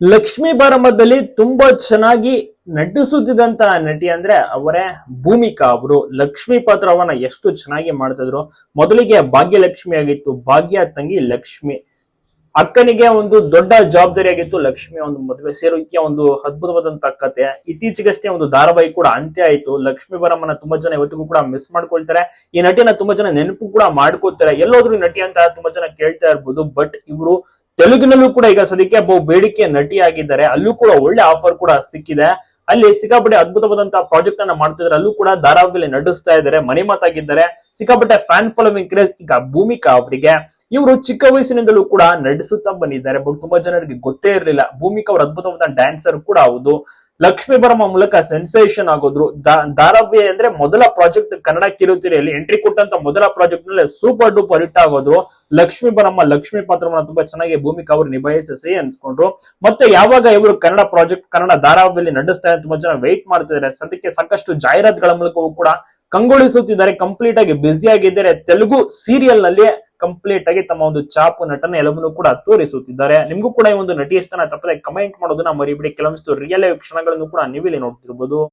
ಲಕ್ಷ್ಮೀ ಬಾರಮ್ಮದಲ್ಲಿ ತುಂಬಾ ಚೆನ್ನಾಗಿ ನಟಿಸುತ್ತಿದ್ದಂತ ನಟಿ ಅಂದ್ರೆ ಅವರೇ ಭೂಮಿಕಾ ಅವರು. ಲಕ್ಷ್ಮಿ ಪಾತ್ರವನ್ನ ಎಷ್ಟು ಚೆನ್ನಾಗಿ ಮಾಡ್ತಿದ್ರು. ಮೊದಲಿಗೆ ಭಾಗ್ಯಲಕ್ಷ್ಮಿ ಆಗಿತ್ತು, ಭಾಗ್ಯ ತಂಗಿ ಲಕ್ಷ್ಮಿ. ಅಕ್ಕನಿಗೆ ಒಂದು ದೊಡ್ಡ ಜವಾಬ್ದಾರಿ ಆಗಿತ್ತು, ಲಕ್ಷ್ಮಿ ಒಂದು ಮದುವೆ ಸೇರೋಕೆ ಒಂದು ಅದ್ಭುತವಾದಂತ ಕತೆ. ಇತ್ತೀಚೆಗಷ್ಟೇ ಒಂದು ಧಾರಾವಾಹಿ ಕೂಡ ಅಂತ್ಯ ಆಯ್ತು. ಲಕ್ಷ್ಮೀ ಬರಮ್ಮನ ತುಂಬಾ ಜನ ಇವತ್ತಿಗೂ ಕೂಡ ಮಿಸ್ ಮಾಡ್ಕೊಳ್ತಾರೆ. ಈ ನಟಿನ ತುಂಬಾ ಜನ ನೆನಪು ಕೂಡ ಮಾಡ್ಕೋತಾರೆ ಎಲ್ಲೋದ್ರು ನಟಿ ಅಂತ ತುಂಬಾ ಜನ ಕೇಳ್ತಾ ಇರ್ಬೋದು. ಬಟ್ ಇವರು ತೆಲುಗಿನಲ್ಲೂ ಕೂಡ ಈಗ ಸದ್ಯಕ್ಕೆ ಬಹು ಬೇಡಿಕೆ ನಟಿ ಆಗಿದ್ದಾರೆ ಅಲ್ಲೂ ಕೂಡ ಒಳ್ಳೆ ಆಫರ್ ಕೂಡ ಸಿಕ್ಕಿದೆ. ಅಲ್ಲಿ ಸಿಕ್ಕಾಪಟ್ಟೆ ಅದ್ಭುತವಾದಂತಹ ಪ್ರಾಜೆಕ್ಟ್ ಅನ್ನ ಮಾಡ್ತಿದ್ದಾರೆ. ಅಲ್ಲೂ ಕೂಡ ಧಾರಾವಾಹಿಯಲ್ಲಿ ನಡೆಸ್ತಾ ಇದ್ದಾರೆ, ಮನೆ ಮಾತಾಗಿದ್ದಾರೆ. ಸಿಕ್ಕಾಪಟ್ಟೆ ಫ್ಯಾನ್ ಫಾಲೋವಿಂಗ್ ಕ್ರೇಜ್ ಈಗ ಭೂಮಿಕಾ ಅವರಿಗೆ. ಇವರು ಚಿಕ್ಕ ವಯಸ್ಸಿನಿಂದಲೂ ಕೂಡ ನಡೆಸುತ್ತಾ ಬಂದಿದ್ದಾರೆ. ಬಟ್ ತುಂಬಾ ಜನರಿಗೆ ಗೊತ್ತೇ ಇರಲಿಲ್ಲ. ಭೂಮಿಕಾ ಅವರು ಅದ್ಭುತವಾದ ಡ್ಯಾನ್ಸರ್ ಕೂಡ ಹೌದು. ಲಕ್ಷ್ಮೀ ಬರಮ ಮೂಲಕ ಸೆನ್ಸೇಷನ್ ಆಗೋದ್ರು. ಧಾರಾವಾಹಿ ಅಂದ್ರೆ ಮೊದಲ ಪ್ರಾಜೆಕ್ಟ್ ಕನ್ನಡ ಕಿರುತೆರೆಯಲ್ಲಿ ಎಂಟ್ರಿ ಕೊಟ್ಟಂತ ಮೊದಲ ಪ್ರಾಜೆಕ್ಟ್ನಲ್ಲಿ ಸೂಪರ್ ಡೂಪರ್ ಹಿಟ್ ಆಗೋದ್ರು. ಲಕ್ಷ್ಮೀ ಬರಮ್ಮ ಲಕ್ಷ್ಮೀ ಪಾತ್ರವನ್ನ ತುಂಬಾ ಚೆನ್ನಾಗಿ ಭೂಮಿಕಾ ಅವರು ನಿಭಾಯಿಸಿ ಅನ್ಸ್ಕೊಂಡ್ರು. ಮತ್ತೆ ಯಾವಾಗ ಇವರು ಕನ್ನಡ ಪ್ರಾಜೆಕ್ಟ್ ಕನ್ನಡ ಧಾರಾವಾಹಿಯಲ್ಲಿ ನಡೆಸ್ತಾರೆ ತುಂಬಾ ಜನ ವೆಯ್ಟ್ ಮಾಡ್ತಿದ್ದಾರೆ. ಸದ್ಯಕ್ಕೆ ಸಾಕಷ್ಟು ಜಾಹೀರಾತುಗಳ ಮೂಲಕವೂ ಕೂಡ ಕಂಗೊಳಿಸುತ್ತಿದ್ದಾರೆ. ಕಂಪ್ಲೀಟ್ ಆಗಿ ಬ್ಯುಸಿ ಆಗಿದ್ದಾರೆ. ತೆಲುಗು ಸೀರಿಯಲ್ನಲ್ಲಿ ಕಂಪ್ಲೀಟ್ ಆಗಿ ತಮ್ಮ ಒಂದು ಚಾಪು ನಟನ ಎಲ್ಲವನ್ನೂ ಕೂಡ ತೋರಿಸುತ್ತಿದ್ದಾರೆ. ನಿಮಗೂ ಕೂಡ ಈ ಒಂದು ನಟಿ ಇಷ್ಟನ ತಪ್ಪದೆ ಕಮೆಂಟ್ ಮಾಡೋದನ್ನ ಮರಿಬಿಡಿ. ಕೆಲವೊಂದಿಷ್ಟು ರಿಯಲ್ ಕ್ಷಣಗಳನ್ನು ಕೂಡ ನೀವಿಲ್ಲಿ ನೋಡ್ತಿರ್ಬೋದು.